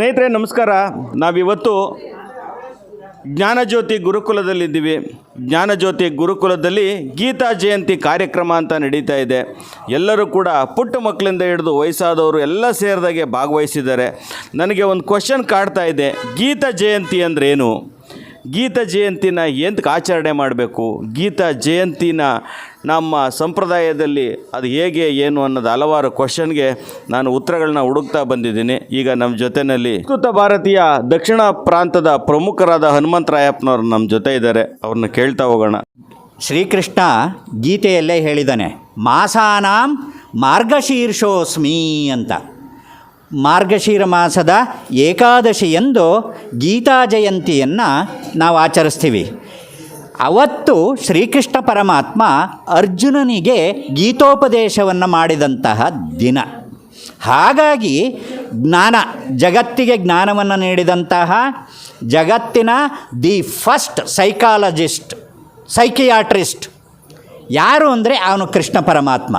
ಸ್ನೇಹಿತರೆ, ನಮಸ್ಕಾರ. ನಾವಿವತ್ತು ಜ್ಞಾನಜ್ಯೋತಿ ಗುರುಕುಲದಲ್ಲಿದ್ದೀವಿ. ಜ್ಞಾನಜ್ಯೋತಿ ಗುರುಕುಲದಲ್ಲಿ ಗೀತಾ ಜಯಂತಿ ಕಾರ್ಯಕ್ರಮ ಅಂತ ನಡೀತಾ ಇದೆ. ಎಲ್ಲರೂ ಕೂಡ ಪುಟ್ಟ ಮಕ್ಕಳಿಂದ ಹಿಡಿದು ವಯಸ್ಸಾದವರು ಎಲ್ಲ ಸೇರಿದಾಗೆ ಭಾಗವಹಿಸಿದ್ದಾರೆ. ನನಗೆ ಒಂದು ಕ್ವಶನ್ ಕಾಡ್ತಾ ಇದೆ. ಗೀತಾ ಜಯಂತಿ ಅಂದ್ರೇನು? ಗೀತಾ ಜಯಂತಿನ ಎಂತಕ್ಕೆ ಆಚರಣೆ ಮಾಡಬೇಕು? ಗೀತಾ ಜಯಂತಿನ ನಮ್ಮ ಸಂಪ್ರದಾಯದಲ್ಲಿ ಅದು ಹೇಗೆ, ಏನು ಅನ್ನೋದು ಹಲವಾರು ಕ್ವಶನ್ಗೆ ನಾನು ಉತ್ತರಗಳನ್ನ ಹುಡುಕ್ತಾ ಬಂದಿದ್ದೀನಿ. ಈಗ ನಮ್ಮ ಜೊತೆಯಲ್ಲಿ ಸಂಸ್ಕೃತ ಭಾರತೀಯ ದಕ್ಷಿಣ ಪ್ರಾಂತದ ಪ್ರಮುಖರಾದ ಹನುಮಂತರಾಯಪ್ಪನವ್ರು ನಮ್ಮ ಜೊತೆ ಇದ್ದಾರೆ. ಅವ್ರನ್ನ ಕೇಳ್ತಾ ಹೋಗೋಣ. ಶ್ರೀಕೃಷ್ಣ ಗೀತೆಯಲ್ಲೇ ಹೇಳಿದ್ದಾನೆ, ಮಾಸಾನಾಂ ಮಾರ್ಗಶೀರ್ಷೋಸ್ಮಿ ಅಂತ. ಮಾರ್ಗಶೀರ ಮಾಸದ ಏಕಾದಶಿಯಂದು ಗೀತಾ ಜಯಂತಿಯನ್ನು ನಾವು ಆಚರಿಸ್ತೀವಿ. ಅವತ್ತು ಶ್ರೀಕೃಷ್ಣ ಪರಮಾತ್ಮ ಅರ್ಜುನನಿಗೆ ಗೀತೋಪದೇಶವನ್ನು ಮಾಡಿದಂತಹ ದಿನ. ಹಾಗಾಗಿ ಜ್ಞಾನ, ಜಗತ್ತಿಗೆ ಜ್ಞಾನವನ್ನು ನೀಡಿದಂತಹ ಜಗತ್ತಿನ ದಿ ಫಸ್ಟ್ ಸೈಕಾಲಜಿಸ್ಟ್, ಸೈಕಿಯಾಟ್ರಿಸ್ಟ್. ಯಾರು ಅಂದರೆ ಅವನು ಕೃಷ್ಣ ಪರಮಾತ್ಮ.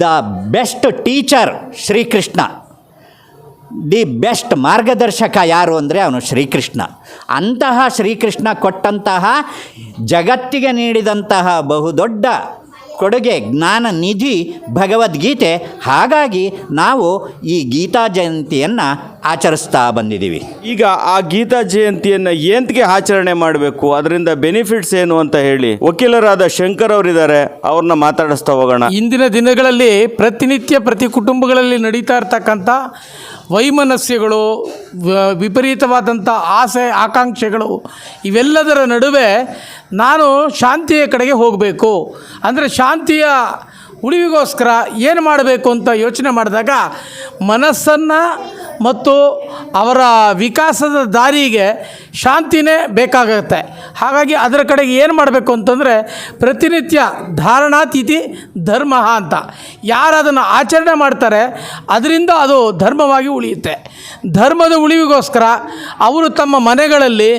The best teacher Shrikrishna. The best ಮಾರ್ಗದರ್ಶಕ ಯಾರು ಅಂದರೆ ಅವನು ಶ್ರೀಕೃಷ್ಣ. ಅಂತಹ ಶ್ರೀಕೃಷ್ಣ ಕೊಟ್ಟಂತಹ ಜಗತ್ತಿಗೆ ನೀಡಿದಂತಹ ಬಹುದೊಡ್ಡ ಕೊಡುಗೆ ಜ್ಞಾನ ನಿಧಿ ಭಗವದ್ಗೀತೆ. ಹಾಗಾಗಿ ನಾವು ಈ ಗೀತಾ ಜಯಂತಿಯನ್ನು ಆಚರಿಸ್ತಾ ಬಂದಿದ್ದೀವಿ. ಈಗ ಆ ಗೀತಾ ಜಯಂತಿಯನ್ನು ಏಂತಿಗೆ ಆಚರಣೆ ಮಾಡಬೇಕು? ಅದರಿಂದ ಬೆನಿಫಿಟ್ಸ್ ಏನು ಅಂತ ಹೇಳಿ. ವಕೀಲರಾದ ಶಂಕರ್ ಅವರಿದ್ದಾರೆ ಅವ್ರನ್ನ ಮಾತಾಡಿಸ್ತಾ ಹೋಗೋಣ. ಇಂದಿನ ದಿನಗಳಲ್ಲಿ ಪ್ರತಿನಿತ್ಯ ಪ್ರತಿ ಕುಟುಂಬಗಳಲ್ಲಿ ನಡೀತಾ ಇರ್ತಕ್ಕಂಥ ವೈಮನಸ್ಯಗಳು ವಿಪರೀತವಾದಂಥ ಆಸೆ, ಆಕಾಂಕ್ಷೆಗಳು, ಇವೆಲ್ಲದರ ನಡುವೆ ನಾನು ಶಾಂತಿಯ ಕಡೆಗೆ ಹೋಗಬೇಕು. ಅಂದರೆ ಶಾಂತಿಯ ಉಳಿವಿಗೋಸ್ಕರ ಏನು ಮಾಡಬೇಕು ಅಂತ ಯೋಚನೆ ಮಾಡಿದಾಗ ಮನಸ್ಸನ್ನು ಮತ್ತು ಅವರ ವಿಕಾಸದ ದಾರಿಗೆ ಶಾಂತಿನೇ ಬೇಕಾಗುತ್ತೆ. ಹಾಗಾಗಿ ಅದರ ಕಡೆಗೆ ಏನು ಮಾಡಬೇಕು ಅಂತಂದರೆ ಪ್ರತಿನಿತ್ಯ ಧಾರಣಾತಿಥಿ ಧರ್ಮ ಅಂತ. ಯಾರು ಅದನ್ನು ಆಚರಣೆ ಮಾಡ್ತಾರೆ, ಅದರಿಂದ ಅದು ಧರ್ಮವಾಗಿ ಉಳಿಯುತ್ತೆ. ಧರ್ಮದ ಉಳಿವಿಗೋಸ್ಕರ ಅವರು ತಮ್ಮ ಮನೆಗಳಲ್ಲಿ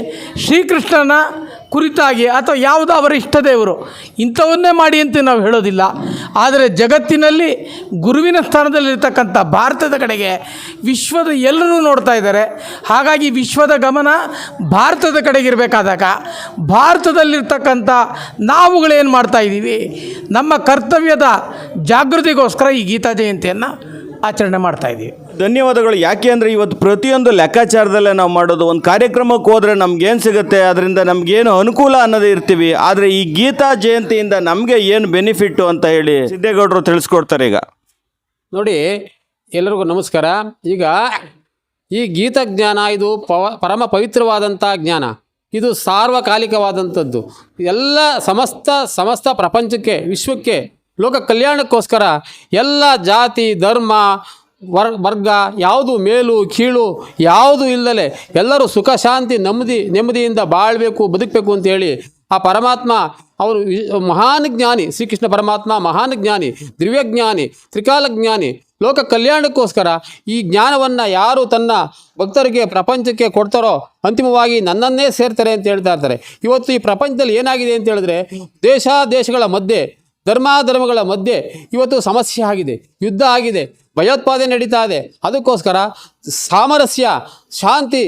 ಶ್ರೀಕೃಷ್ಣನ ಕುರಿತಾಗಿ ಅಥವಾ ಯಾವುದೋ ಅವರ ಇಷ್ಟ ದೇವರು, ಇಂಥವನ್ನೇ ಮಾಡಿ ಅಂತ ನಾವು ಹೇಳೋದಿಲ್ಲ. ಆದರೆ ಜಗತ್ತಿನಲ್ಲಿ ಗುರುವಿನ ಸ್ಥಾನದಲ್ಲಿರ್ತಕ್ಕಂಥ ಭಾರತದ ಕಡೆಗೆ ವಿಶ್ವದ ಎಲ್ಲರೂ ನೋಡ್ತಾ ಇದ್ದಾರೆ. ಹಾಗಾಗಿ ವಿಶ್ವದ ಗಮನ ಭಾರತದ ಕಡೆಗಿರಬೇಕಾದಾಗ ಭಾರತದಲ್ಲಿರ್ತಕ್ಕಂಥ ನಾವುಗಳೇನು ಮಾಡ್ತಾ ಇದ್ದೀವಿ? ನಮ್ಮ ಕರ್ತವ್ಯದ ಜಾಗೃತಿಗೋಸ್ಕರ ಈ ಗೀತಾ ಜಯಂತಿಯನ್ನು ಆಚರಣೆ ಮಾಡ್ತಾ ಇದ್ದೀವಿ. ಧನ್ಯವಾದಗಳು. ಯಾಕೆ ಅಂದರೆ ಇವತ್ತು ಪ್ರತಿಯೊಂದು ಲೆಕ್ಕಾಚಾರದಲ್ಲೇ ನಾವು ಮಾಡೋದು ಒಂದು ಕಾರ್ಯಕ್ರಮಕ್ಕೆ ಹೋದರೆ ನಮ್ಗೇನು ಸಿಗುತ್ತೆ? ಅದರಿಂದ ನಮಗೇನು ಅನುಕೂಲ ಅನ್ನೋದೇ ಇರ್ತೀವಿ. ಆದರೆ ಈ ಗೀತಾ ಜಯಂತಿಯಿಂದ ನಮಗೆ ಏನು ಬೆನಿಫಿಟ್ಟು ಅಂತ ಹೇಳಿ ಸಿದ್ದೇಗೌಡರು ತಿಳಿಸ್ಕೊಡ್ತಾರೆ ಈಗ. ನೋಡಿ ಎಲ್ಲರಿಗೂ ನಮಸ್ಕಾರ. ಈಗ ಈ ಗೀತಜ್ಞಾನ ಇದು ಪರಮ ಪವಿತ್ರವಾದಂಥ ಜ್ಞಾನ. ಇದು ಸಾರ್ವಕಾಲಿಕವಾದಂಥದ್ದು. ಎಲ್ಲ ಸಮಸ್ತ ಸಮಸ್ತ ಪ್ರಪಂಚಕ್ಕೆ, ವಿಶ್ವಕ್ಕೆ, ಲೋಕ ಕಲ್ಯಾಣಕ್ಕೋಸ್ಕರ ಎಲ್ಲ ಜಾತಿ, ಧರ್ಮ ವರ್, ವರ್ಗ, ಯಾವುದು ಮೇಲು, ಕೀಳು, ಯಾವುದು ಇಲ್ಲದೆ ಎಲ್ಲರೂ ಸುಖ, ಶಾಂತಿ, ನೆಮ್ಮದಿ, ನೆಮ್ಮದಿಯಿಂದ ಬಾಳಬೇಕು, ಬದುಕಬೇಕು ಅಂತೇಳಿ ಆ ಪರಮಾತ್ಮ, ಅವರು ಮಹಾನ್ ಜ್ಞಾನಿ, ಶ್ರೀಕೃಷ್ಣ ಪರಮಾತ್ಮ, ಮಹಾನ್ ಜ್ಞಾನಿ ದಿವ್ಯಜ್ಞಾನಿ ತ್ರಿಕಾಲ ಜ್ಞಾನಿ, ಲೋಕ ಕಲ್ಯಾಣಕ್ಕೋಸ್ಕರ ಈ ಜ್ಞಾನವನ್ನು ಯಾರು ತನ್ನ ಭಕ್ತರಿಗೆ, ಪ್ರಪಂಚಕ್ಕೆ ಕೊಡ್ತಾರೋ ಅಂತಿಮವಾಗಿ ನನ್ನನ್ನೇ ಸೇರ್ತಾರೆ ಅಂತ ಹೇಳ್ತಾ ಇರ್ತಾರೆ. ಇವತ್ತು ಈ ಪ್ರಪಂಚದಲ್ಲಿ ಏನಾಗಿದೆ ಅಂತ ಹೇಳಿದ್ರೆ ದೇಶ ದೇಶಗಳ ಮಧ್ಯೆ ಧರ್ಮ ಧರ್ಮಗಳ ಮಧ್ಯೆ ಇವತ್ತು ಸಮಸ್ಯೆ ಆಗಿದೆ, ಯುದ್ಧ ಆಗಿದೆ, ಭಯೋತ್ಪಾದನೆ ನಡೀತಾ ಇದೆ. ಅದಕ್ಕೋಸ್ಕರ ಸಾಮರಸ್ಯ, ಶಾಂತಿ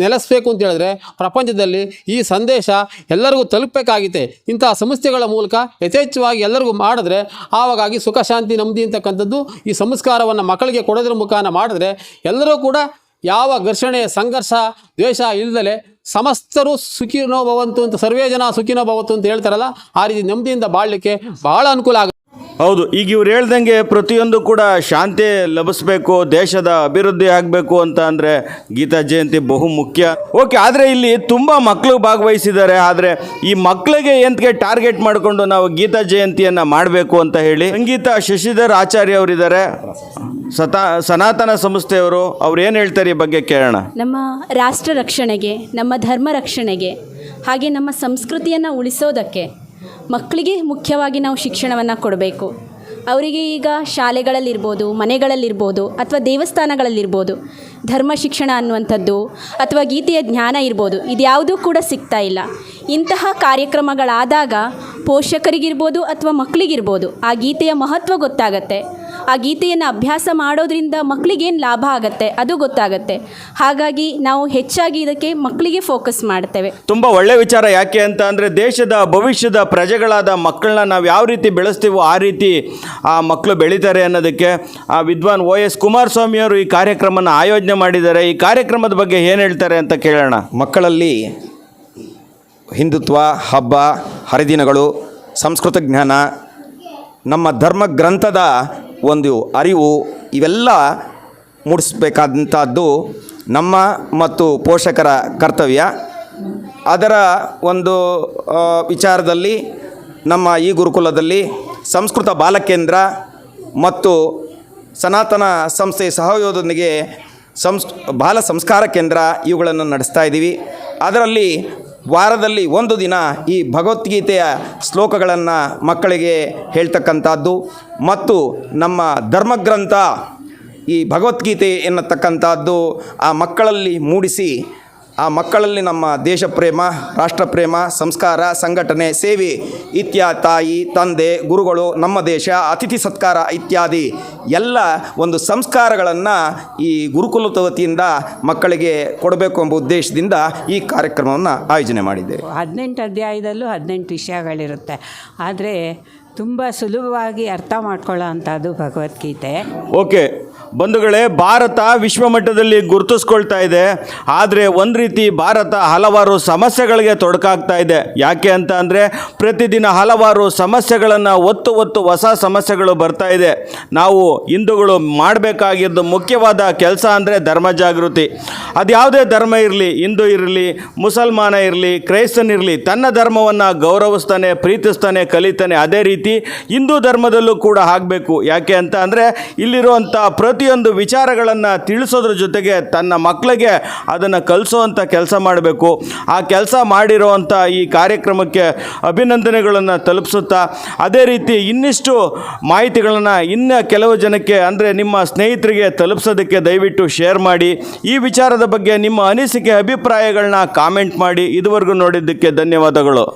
ನೆಲೆಸಬೇಕು ಅಂತ ಹೇಳಿದ್ರೆ ಪ್ರಪಂಚದಲ್ಲಿ ಈ ಸಂದೇಶ ಎಲ್ಲರಿಗೂ ತಲುಪಬೇಕಾಗಿದೆ. ಇಂತಹ ಸಂಸ್ಥೆಗಳ ಮೂಲಕ ಯಥೇಚ್ಛವಾಗಿ ಎಲ್ಲರಿಗೂ ಮಾಡಿದ್ರೆ ಆವಾಗಾಗಿ ಸುಖ, ಶಾಂತಿ, ನೆಮ್ಮದಿ ಅಂತಕ್ಕಂಥದ್ದು ಈ ಸಂಸ್ಕಾರವನ್ನು ಮಕ್ಕಳಿಗೆ ಕೊಡೋದ್ರ ಮುಖಾನ ಮಾಡಿದ್ರೆ ಎಲ್ಲರೂ ಕೂಡ ಯಾವ ಘರ್ಷಣೆ, ಸಂಘರ್ಷ, ದ್ವೇಷ ಇಲ್ಲದಲೆ ಸಮಸ್ತರು ಸುಖಿನೋ ಭವಂತು ಅಂತ, ಸರ್ವೇ ಜನ ಸುಖಿನೋ ಭವಂತು ಅಂತ ಹೇಳ್ತಾರಲ್ಲ, ಆ ರೀತಿ ನೆಮ್ಮದಿಯಿಂದ ಬಾಳಲಿಕ್ಕೆ ಬಹಳ ಅನುಕೂಲ ಆಗುತ್ತೆ. ಹೌದು, ಈಗ ಇವ್ರು ಹೇಳ್ದಂಗೆ ಪ್ರತಿಯೊಂದು ಕೂಡ ಶಾಂತಿ ಲಭಿಸ್ಬೇಕು, ದೇಶದ ಅಭಿವೃದ್ಧಿ ಆಗಬೇಕು ಅಂತ ಅಂದರೆ ಗೀತಾ ಜಯಂತಿ ಬಹು ಮುಖ್ಯ. ಓಕೆ, ಆದರೆ ಇಲ್ಲಿ ತುಂಬ ಮಕ್ಕಳು ಭಾಗವಹಿಸಿದ್ದಾರೆ, ಆದರೆ ಈ ಮಕ್ಕಳಿಗೆ ಎಂತಕ್ಕೆ ಟಾರ್ಗೆಟ್ ಮಾಡಿಕೊಂಡು ನಾವು ಗೀತಾ ಜಯಂತಿಯನ್ನು ಮಾಡಬೇಕು ಅಂತ ಹೇಳಿ ಸಂಗೀತ ಶಶಿಧರ್ ಆಚಾರ್ಯ ಅವರಿದ್ದಾರೆ. ಸತಾ, ಸನಾತನ ಸಂಸ್ಥೆಯವರು, ಅವ್ರು ಏನು ಹೇಳ್ತಾರೆ ಈ ಬಗ್ಗೆ ಕೇಳೋಣ. ನಮ್ಮ ರಾಷ್ಟ್ರ ರಕ್ಷಣೆಗೆ, ನಮ್ಮ ಧರ್ಮ ರಕ್ಷಣೆಗೆ, ಹಾಗೆ ನಮ್ಮ ಸಂಸ್ಕೃತಿಯನ್ನು ಉಳಿಸೋದಕ್ಕೆ ಮಕ್ಕಳಿಗೆ ಮುಖ್ಯವಾಗಿ ನಾವು ಶಿಕ್ಷಣವನ್ನು ಕೊಡಬೇಕು. ಅವರಿಗೆ ಈಗ ಶಾಲೆಗಳಲ್ಲಿರ್ಬೋದು, ಮನೆಗಳಲ್ಲಿರ್ಬೋದು ಅಥವಾ ದೇವಸ್ಥಾನಗಳಲ್ಲಿರ್ಬೋದು ಧರ್ಮ ಶಿಕ್ಷಣ ಅನ್ನುವಂಥದ್ದು ಅಥವಾ ಗೀತೆಯ ಜ್ಞಾನ ಇರ್ಬೋದು ಇದ್ಯಾವುದೂ ಕೂಡ ಸಿಗ್ತಾ ಇಲ್ಲ. ಇಂತಹ ಕಾರ್ಯಕ್ರಮಗಳಾದಾಗ ಪೋಷಕರಿಗಿರ್ಬೋದು ಅಥವಾ ಮಕ್ಕಳಿಗಿರ್ಬೋದು ಆ ಗೀತೆಯ ಮಹತ್ವ ಗೊತ್ತಾಗತ್ತೆ. ಆ ಗೀತೆಯನ್ನು ಅಭ್ಯಾಸ ಮಾಡೋದ್ರಿಂದ ಮಕ್ಕಳಿಗೇನು ಲಾಭ ಆಗುತ್ತೆ? ಅದು ಗೊತ್ತಾಗುತ್ತೆ. ಹಾಗಾಗಿ ನಾವು ಹೆಚ್ಚಾಗಿ ಇದಕ್ಕೆ ಮಕ್ಕಳಿಗೆ ಫೋಕಸ್ ಮಾಡ್ತೇವೆ. ತುಂಬ ಒಳ್ಳೆ ವಿಚಾರ ಯಾಕೆ ಅಂತ ಅಂದರೆ ದೇಶದ ಭವಿಷ್ಯದ ಪ್ರಜೆಗಳಾದ ಮಕ್ಕಳನ್ನ ನಾವು ಯಾವ ರೀತಿ ಬೆಳೆಸ್ತೀವೋ ಆ ರೀತಿ ಆ ಮಕ್ಕಳು ಬೆಳೀತಾರೆ ಅನ್ನೋದಕ್ಕೆ ಆ ವಿದ್ವಾನ್ ಓ ಎಸ್ ಕುಮಾರಸ್ವಾಮಿಯವರು ಈ ಕಾರ್ಯಕ್ರಮನ ಆಯೋಜನೆ ಮಾಡಿದ್ದಾರೆ. ಈ ಕಾರ್ಯಕ್ರಮದ ಬಗ್ಗೆ ಏನು ಹೇಳ್ತಾರೆ ಅಂತ ಕೇಳೋಣ. ಮಕ್ಕಳಲ್ಲಿ ಹಿಂದುತ್ವ ಹಬ್ಬ ಹರಿದಿನಗಳು ಸಂಸ್ಕೃತ ಜ್ಞಾನ ನಮ್ಮ ಧರ್ಮ ಗ್ರಂಥದ ಒಂದು ಅರಿವು ಇವೆಲ್ಲ ಮೂಡಿಸ್ಬೇಕಾದಂಥದ್ದು ನಮ್ಮ ಮತ್ತು ಪೋಷಕರ ಕರ್ತವ್ಯ. ಅದರ ಒಂದು ವಿಚಾರದಲ್ಲಿ ನಮ್ಮ ಈ ಗುರುಕುಲದಲ್ಲಿ ಸಂಸ್ಕೃತ ಬಾಲಕೇಂದ್ರ ಮತ್ತು ಸನಾತನ ಸಂಸ್ಥೆ ಸಹಯೋಗದೊಂದಿಗೆ ಸಂಸ್, ಬಾಲ ಸಂಸ್ಕಾರ ಕೇಂದ್ರ ಇವುಗಳನ್ನು ನಡೆಸ್ತಾ ಇದ್ದೀವಿ. ಅದರಲ್ಲಿ ವಾರದಲ್ಲಿ ಒಂದು ದಿನ ಈ ಭಗವದ್ಗೀತೆಯ ಶ್ಲೋಕಗಳನ್ನು ಮಕ್ಕಳಿಗೆ ಹೇಳ್ತಕ್ಕಂಥದ್ದು ಮತ್ತು ನಮ್ಮ ಧರ್ಮಗ್ರಂಥ ಈ ಭಗವದ್ಗೀತೆ ಎನ್ನತಕ್ಕಂಥದ್ದು ಆ ಮಕ್ಕಳಲ್ಲಿ ಮೂಡಿಸಿ ಆ ಮಕ್ಕಳಲ್ಲಿ ನಮ್ಮ ದೇಶ ಪ್ರೇಮ ರಾಷ್ಟ್ರ ಪ್ರೇಮ ಸಂಸ್ಕಾರ ಸಂಘಟನೆ ಸೇವೆ ಇತ್ಯಾದಿ ತಾಯಿ ತಂದೆ ಗುರುಗಳು ನಮ್ಮ ದೇಶ ಅತಿಥಿ ಸತ್ಕಾರ ಇತ್ಯಾದಿ ಎಲ್ಲ ಒಂದು ಸಂಸ್ಕಾರಗಳನ್ನು ಈ ಗುರುಕುಲದ ವತಿಯಿಂದ ಮಕ್ಕಳಿಗೆ ಕೊಡಬೇಕು ಎಂಬ ಉದ್ದೇಶದಿಂದ ಈ ಕಾರ್ಯಕ್ರಮವನ್ನು ಆಯೋಜನೆ ಮಾಡಿದ್ದೇವೆ ಹದಿನೆಂಟು ಅಧ್ಯಾಯದಲ್ಲೂ ಹದಿನೆಂಟು ವಿಷಯಗಳಿರುತ್ತೆ. ಆದರೆ ತುಂಬ ಸುಲಭವಾಗಿ ಅರ್ಥ ಮಾಡ್ಕೊಳ್ಳೋ ಅಂಥದ್ದು ಭಗವದ್ಗೀತೆ. ಓಕೆ. ಬಂಧುಗಳೇ, ಭಾರತ ವಿಶ್ವಮಟ್ಟದಲ್ಲಿ ಗುರುತಿಸ್ಕೊಳ್ತಾ ಇದೆ. ಆದರೆ ಒಂದು ರೀತಿ ಭಾರತ ಹಲವಾರು ಸಮಸ್ಯೆಗಳಿಗೆ ತೊಡಕಾಗ್ತಾ ಇದೆ. ಯಾಕೆ ಅಂತ ಅಂದರೆ, ಪ್ರತಿದಿನ ಹಲವಾರು ಸಮಸ್ಯೆಗಳನ್ನು ಒತ್ತು ಒತ್ತು ಹೊಸ ಸಮಸ್ಯೆಗಳು ಬರ್ತಾ ಇದೆ. ನಾವು ಹಿಂದೂಗಳು ಮಾಡಬೇಕಾಗಿದ್ದು ಮುಖ್ಯವಾದ ಕೆಲಸ ಅಂದರೆ ಧರ್ಮ ಜಾಗೃತಿ. ಅದು ಯಾವುದೇ ಧರ್ಮ ಇರಲಿ, ಹಿಂದೂ ಇರಲಿ, ಮುಸಲ್ಮಾನ ಇರಲಿ, ಕ್ರೈಸ್ತನ್ ಇರಲಿ, ತನ್ನ ಧರ್ಮವನ್ನು ಗೌರವಿಸ್ತಾನೆ, ಪ್ರೀತಿಸ್ತಾನೆ, ಕಲಿತಾನೆ, ಅದೇ ರೀತಿ ಹಿಂದೂ ಧರ್ಮದಲ್ಲೂ ಕೂಡ ಆಗಬೇಕು. ಯಾಕೆ ಅಂತ ಅಂದರೆ ಇಲ್ಲಿರುವಂಥ ಪ್ರತಿಯೊಂದು ವಿಚಾರಗಳನ್ನು ತಿಳಿಸೋದ್ರ ಜೊತೆಗೆ ತನ್ನ ಮಕ್ಕಳಿಗೆ ಅದನ್ನು ಕಲಿಸೋವಂಥ ಕೆಲಸ ಮಾಡಬೇಕು. ಆ ಕೆಲಸ ಮಾಡಿರುವಂಥ ಈ ಕಾರ್ಯಕ್ರಮಕ್ಕೆ ಅಭಿನಂದನೆಗಳನ್ನು ತಲುಪಿಸುತ್ತಾ, ಅದೇ ರೀತಿ ಇನ್ನಿಷ್ಟು ಮಾಹಿತಿಗಳನ್ನು ಇನ್ನು ಕೆಲವು ಜನಕ್ಕೆ ಅಂದರೆ ನಿಮ್ಮ ಸ್ನೇಹಿತರಿಗೆ ತಲುಪಿಸೋದಕ್ಕೆ ದಯವಿಟ್ಟು ಶೇರ್ ಮಾಡಿ. ಈ ವಿಚಾರದ ಬಗ್ಗೆ ನಿಮ್ಮ ಅನಿಸಿಕೆ ಅಭಿಪ್ರಾಯಗಳನ್ನ ಕಾಮೆಂಟ್ ಮಾಡಿ. ಇದುವರೆಗೂ ನೋಡಿದ್ದಕ್ಕೆ ಧನ್ಯವಾದಗಳು.